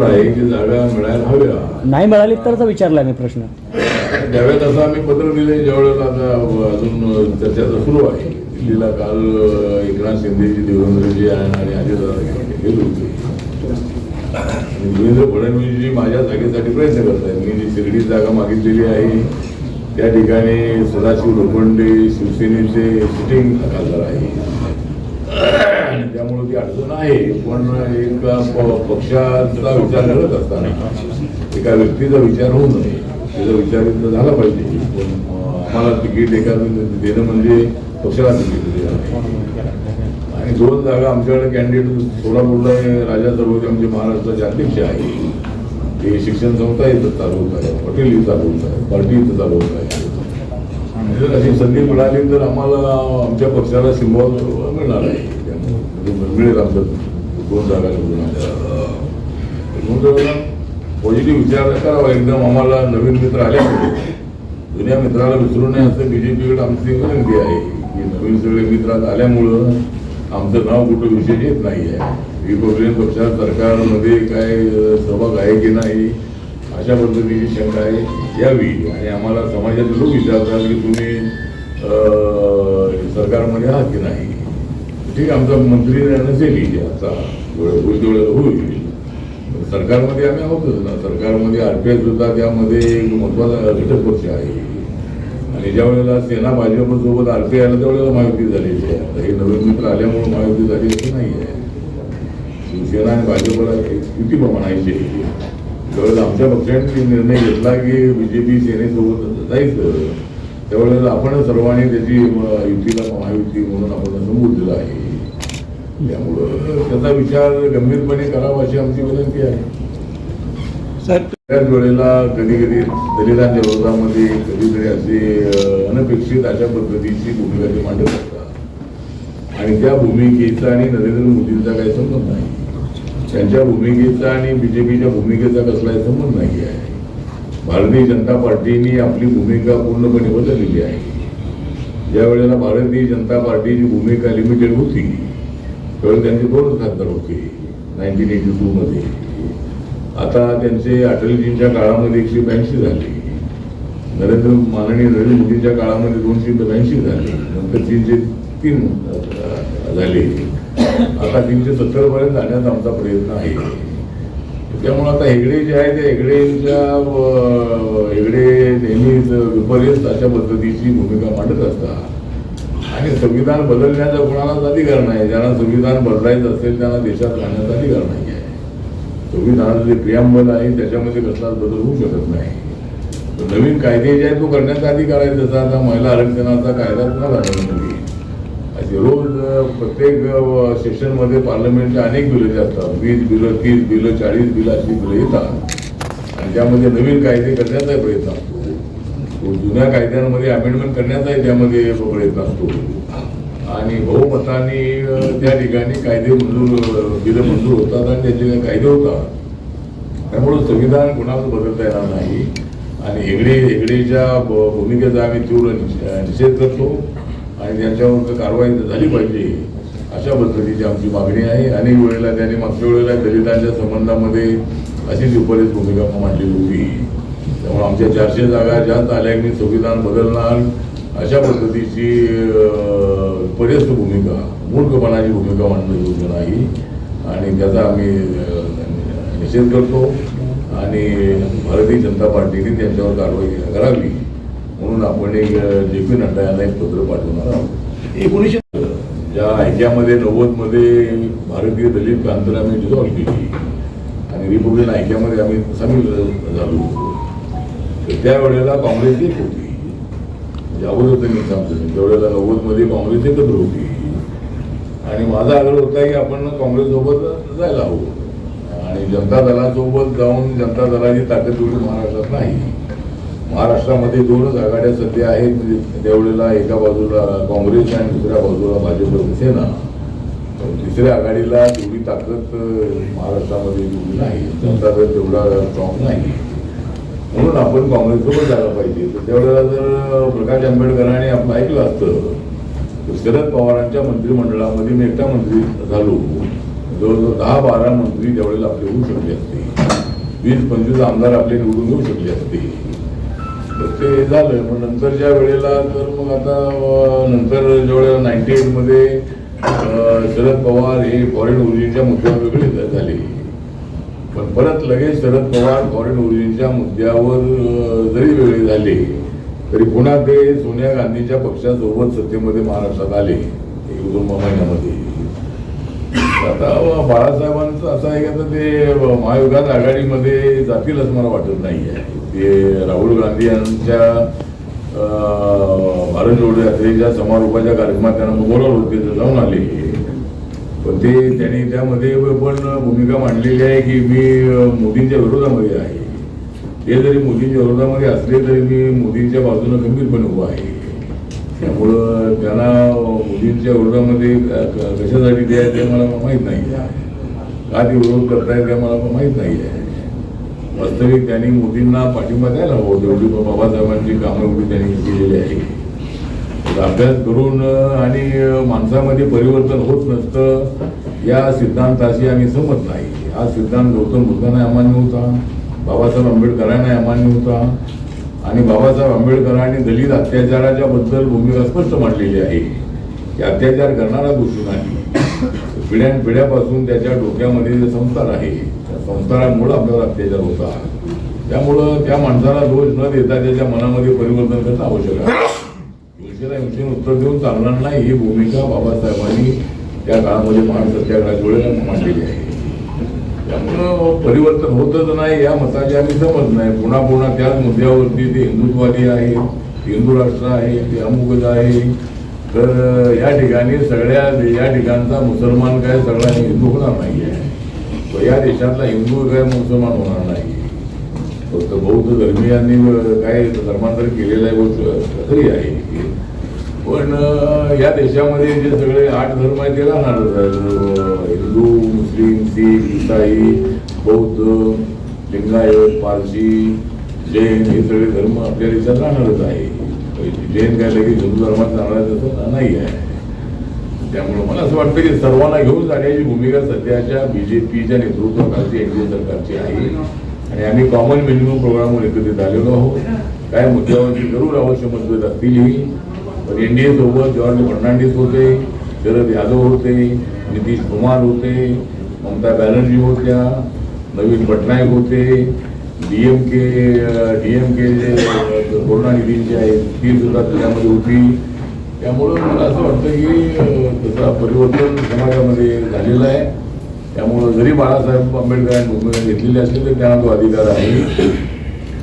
बरोबर आहे की जागा मिळायला हव्या नाही मिळाली तरच विचारला मी प्रश्न. ज्यावेळेस असं आम्ही पत्र दिले ज्यावेळेस आता अजून चर्चा सुरू आहे. दिल्लीला काल एकनाथ शिंदेची देवेंद्रजी आणि अजितदादा गेले होते देवेंद्र फडणवीसजी माझ्या जागेसाठी प्रयत्न करत आहेत मी जी शिर्डी जागा मागितलेली आहे त्या ठिकाणी सदाशिव लोखंडे शिवसेनेचे सिटिंग खासदार आहे मोठी अडचण आहे पण एक पक्षाचा विचार करत असताना एका व्यक्तीचा विचार होऊ नये. त्याचा विचार झाला पाहिजे पण आम्हाला तिकीट एका देणं म्हणजे पक्षाला तिकीट देणं आणि दोन जागा आमच्याकडे कॅन्डिडेट सोलापूरला आहे, राजा चौधरी आमचे महाराष्ट्राचे अध्यक्ष आहे. ते शिक्षण संस्था इथं चालवत आहे हॉटेल इथं चालवत आहे पार्टी इथं चालवत आहे. आणि जर अशी संधी मिळाली तर आम्हाला आमच्या पक्षाला सिंबॉल मिळणार आहे. मिळेल दोन जागा निवडून आल्या. पॉझिटिव्ह विचार करावा एकदम आम्हाला नवीन मित्र आल्यामुळे जुन्या मित्राला विसरू नये असं बीजेपीकडे आमची विनंती आहे की नवीन सगळे मित्रात आल्यामुळं आमचं नाव कुठं विशेष येत नाही आहे. रिपब्लिकन पक्षात सरकारमध्ये काय सहभाग आहे की नाही? अशा पद्धतीची शंका आहे. यावी. आणि आम्हाला समाजाचे लोक विचारतात की तुम्ही सरकारमध्ये आहात की नाही? ठीक आहे, आमचा मंत्री नसेल याचा होईल तेवढं होईल सरकारमध्ये आम्ही आहोतच ना. सरकारमध्ये आरपीएस सुद्धा त्यामध्ये एक महत्त्वाचा घटक पक्ष आहे. आणि ज्या वेळेला सेना भाजप सोबत आरपीआय आला त्यावेळेला महायुती झालेली आहे आता हे नवीन मित्र आल्यामुळे महायुती झाली असं नाही आहे. शिवसेना आणि भाजपला युती म्हणायची त्यावेळेला आमच्या पक्षाने निर्णय घेतला की बीजेपी सेनेसोबत जायचं त्यावेळेला आपण सर्वांनी त्याची युतीला महायुती म्हणून आपण संबोध दिला आहे. त्यामुळं त्याचा विचार गंभीरपणे करावा अशी आमची विनंती आहे. साहेब त्याच वेळेला कधी कधी दलितांच्या विरोधामध्ये कधीतरी असे अनपेक्षित अशा पद्धतीची भूमिका ते मांडत असतात. आणि त्या भूमिकेचा आणि नरेंद्र मोदींचा काही संबंध नाही. त्यांच्या भूमिकेचा आणि बीजेपीच्या भूमिकेचा कसलाही संबंध नाही आहे. भारतीय जनता पार्टीने आपली भूमिका पूर्णपणे बदललेली आहे. ज्या वेळेला भारतीय जनता पार्टीची भूमिका लिमिटेड होती त्यावेळी त्यांचे दोनच खासदार होते नाईन्टीन एटी टू मध्ये. आता त्यांचे अटलजींच्या काळामध्ये एकशे ब्याऐंशी झाले. नरेंद्र माननीय नरेंद्र मोदींच्या काळामध्ये दोनशे ब्याऐंशी झाले. नंतर तीनशे तीन झाले. आता तीनशे सत्तर पर्यंत जाण्याचा आमचा प्रयत्न आहे. त्यामुळे आता हेगडे जे आहे ते हेगडेच्या हेगडे नेहमीच विपर्यस्त अशा पद्धतीची भूमिका मांडत असतात. आणि संविधान बदलण्याचा कोणालाच अधिकार नाही. ज्यांना संविधान बदलायचं असेल त्यांना देशात राहण्याचा अधिकार नाही आहे संविधानाचं जे प्रियांबल आहे त्याच्यामध्ये कसलाच बदल होऊ शकत नाही. तर नवीन कायदे जे आहेत तो करण्याचा अधिकार आहे. जसा आता महिला आरक्षणाचा कायदा पुन्हा झाला रोज प्रत्येक सेशनमध्ये पार्लमेंटच्या अनेक बिलं जे असतात वीस बिलं तीस बिलं चाळीस बिलं अशी बिलं येतात. आणि त्यामध्ये नवीन कायदे करण्याचा प्रयत्न असतो. तो जुन्या कायद्यांमध्ये अमेंडमेंट करण्याचाही त्यामध्ये प्रयत्न असतो. आणि बहुमताने त्या ठिकाणी कायदे मंजूर बिलं मंजूर होतात आणि त्याचे कायदे होतात. त्यामुळं संविधान कोणाचं बदलता येणार नाही. आणि हेगडे हेगडेच्या भूमिकेचा आम्ही तीव्र निष- निषेध करतो. आणि त्यांच्यावर कारवाई झाली पाहिजे. अशा पद्धतीची आमची मागणी आहे. अनेक वेळेला त्यांनी मागच्या वेळेला दलितांच्या संबंधामध्ये अशीच विपरीत भूमिका मांडलेली होती. त्यामुळे आमच्या चारशे जागा जास्त आल्या की मी संविधान बदलणार अशा पद्धतीची पर्यस्त भूमिका मूर्खपणाची भूमिका मांडणं योग्य नाही. आणि त्याचा आम्ही निषेध करतो. आणि भारतीय जनता पार्टीने त्यांच्यावर कारवाई करावी. म्हणून आपण एक जे पी नड्डा यांना एक पत्र पाठवणार आहोत. एकोणीसशे ज्या ऐक्यामध्ये नव्वदमध्ये भारतीय दलित क्रांतीला आम्ही डिझॉल्व केली. आणि रिपब्लिकन ऐक्यामध्ये आम्ही सामील झालो तर त्यावेळेला काँग्रेस एक होती. अगोदर मी सांगतो त्यावेळेला नव्वदमध्ये काँग्रेस एकत्र होती. आणि माझा आग्रह होता की आपण काँग्रेससोबत जायला हवं. आणि जनता दलासोबत जाऊन जनता दलाची ताकद एवढी महाराष्ट्रात नाही. महाराष्ट्रामध्ये दोनच आघाड्या सध्या आहेत. त्यावेळेला एका बाजूला काँग्रेस आणि दुसऱ्या बाजूला भाजप शिवसेना. तिसऱ्या आघाडीला तेवढी ताकद महाराष्ट्रामध्ये एवढी नाही जनता दल तेवढा स्ट्रॉंग नाही. म्हणून आपण काँग्रेससोबत जायला पाहिजे. तर त्यावेळेला जर प्रकाश आंबेडकरांनी आपण ऐकलं असतं तर शरद पवारांच्या मंत्रिमंडळामध्ये मी एकटा मंत्री झालो. जवळजवळ दहा बारा मंत्री त्यावेळेला आपले होऊ शकले असते. वीस पंचवीस आमदार आपले निवडून येऊ शकले असते. तर ते झालं. मग नंतरच्या वेळेला तर मग आता नंतर जेवढ्या नाईन्टी एटमध्ये शरद पवार हे फॉरेन ओरिजिनच्या मुद्द्यावर वेगळे झाले. पण परत लगेच शरद पवार फॉरेन ओरिजिनच्या मुद्द्यावर जरी वेगळे झाले तरी पुन्हा ते सोनिया गांधीच्या पक्षासोबत सत्तेमध्ये महाराष्ट्रात आले. एक दोन महिन्यामध्ये. आता बाळासाहेबांचं असं आहे की आता ते महायुगात आघाडीमध्ये जातील असं मला वाटत नाही आहे ते राहुल गांधी यांच्या भारत जोडो यात्रेच्या समारोपाच्या कार्यक्रमात त्यांना बोलावलं होते ते जाऊन आले पण ते त्यांनी त्यामध्ये पण भूमिका मांडलेली आहे की मी मोदींच्या विरोधामध्ये आहे. ते जरी मोदींच्या विरोधामध्ये असले तरी मी मोदींच्या बाजूने गंभीरपणे उभा आहे. त्यामुळं त्यांना मोदींच्या विरोधामध्ये क- ते आहे ते मला माहीत नाही. आहे का ते विरोध करतायत ते मला माहीत नाही. आहे वास्तविक त्यांनी मोदींना पाठिंबा द्यायला हवं म्हणजे तेवढी बाबासाहेबांची कामं एवढी त्यांनी केलेली आहे. तर अभ्यास करून आणि माणसामध्ये परिवर्तन होत नसतं या सिद्धांताशी आम्ही सहमत नाही. हा सिद्धांत गौतम बुद्धांना अमान्य होता. बाबासाहेब आंबेडकरांना अमान्य होता. आणि बाबासाहेब आंबेडकरांनी दलित अत्याचाराच्या बद्दल भूमिका स्पष्ट मांडलेली आहे. की अत्याचार करणारा दोषी नाही. पिढ्यान पिढ्यापासून त्याच्या डोक्यामध्ये जे संस्कार आहे त्या संस्कारामुळे आपल्यावर अत्याचार होता त्यामुळं त्या माणसाला दोष न देता त्याच्या मनामध्ये परिवर्तन करणं आवश्यक आहे. हिंसेला हिंसेने उत्तर देऊन चालणार नाही ही भूमिका बाबासाहेबांनी त्या काळामध्ये महान सत्याग्रहाच्या वेळेला मांडलेली आहे. त्यामुळं परिवर्तन होतच नाही या मताची आम्ही समज नाही. पुन्हा पुन्हा त्याच मुद्द्यावरती ते हिंदुत्वादी आहे हिंदू राष्ट्र आहे ते अमुकच आहे. तर या ठिकाणी सगळ्या या ठिकाणचा मुसलमान काय सगळा हिंदू होणार नाही आहे या देशातला हिंदू काय मुसलमान होणार नाही फक्त बौद्ध धर्मियांनी काय धर्मांतर केलेलं आहे गोष्ट खरी आहे. पण या देशामध्ये जे सगळे आठ धर्म आहेत ते राहणारच हिंदू मुस्लिम सिख ईसाई बौद्ध लिंगायत पारसी जैन हे सगळे धर्म आपल्या देशात राहणारच आहे. म्हणजे जैन काय लगेच हिंदू धर्मात राहणार तसं नाही आहे. त्यामुळे मला असं वाटतं की सर्वांना घेऊन जाण्याची भूमिका सध्याच्या बीजेपीच्या नेतृत्वाखालची एनडीए सरकारची आहे. आणि आम्ही कॉमन मिनिमम प्रोग्रामवर एकत्रित आलेलो आहोत. काय मुद्द्यावरती जरूर आवश्यक मतभेद असतीलही पण एनडीए सोबत जवाहरलाल फडणवीस होते शरद यादव होते नितीश कुमार होते ममता बॅनर्जी होत्या नवीन पटनायक होते डीएमके डीएमके जे करुणानिधींची आहेत ती सुद्धा त्याच्यामध्ये होती. त्यामुळं मला असं वाटतं की त्याचा परिवर्तन समाजामध्ये झालेलं आहे. त्यामुळं जरी बाळासाहेब आंबेडकरांनी भूमिका घेतलेली असली तरी त्यांना तो अधिकार आहे.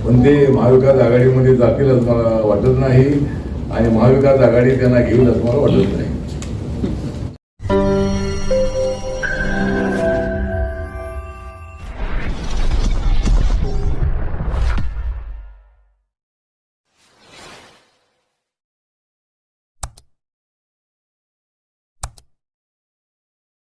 पण ते महाविकास आघाडीमध्ये जातील असं मला वाटत नाही. आणि महाविकास आघाडी त्यांना घेईल असं मला वाटत नाही.